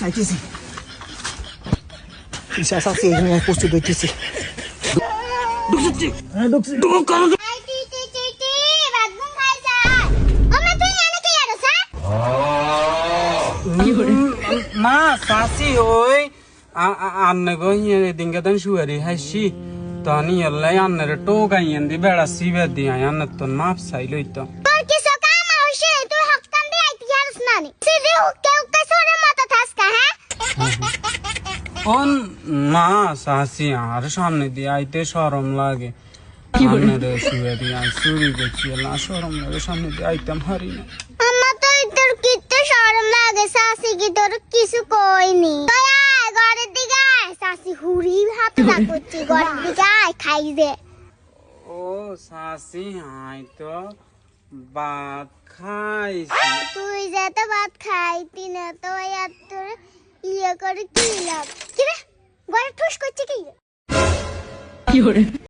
চাইতেছি ইশা আছে এখানে প্রস্তুত হইতেছি ঢুকছি হ্যাঁ ঢুকছি Ay, ti, ti, ti, ti, ba't mong kaisa? O, matuloy na kaya ro, sa? মা সাসি ওই আন্নে গো হিয়ে দিনকে দিন শুয়ারি হাসি তখন ইয়াল্লাই আন্নের টোকাই এন্দি বেড়া সিবে দিয়া আন্নের তো মাপ চাই লইতো Por kiso ka, maushi, tu haktan di ay tiyaros nani. Siri, hukke, hukke, অন না সাসি আর সামনে দিয়ে আইতে সরম লাগে। আন্নের শুয়ে দিয়া চুরি করছি না সরম লাগে সামনে দিয়ে আইতাম হারি না। Amma তো তোর কিত্তে সরম লাগে সাসি কি তোর কিছু কইনি? তুই আয় ঘরের দিকে আয় সাসি হুড়ি হাত করছি ঘরের দিকে আয় খাই দে। ও সাসি আই তো ভাত খাইছি। তুই ভাত খাইতি না তো আর তোর ইয়ে করে কি লাভ? ঘরে ঠুস করছে কি?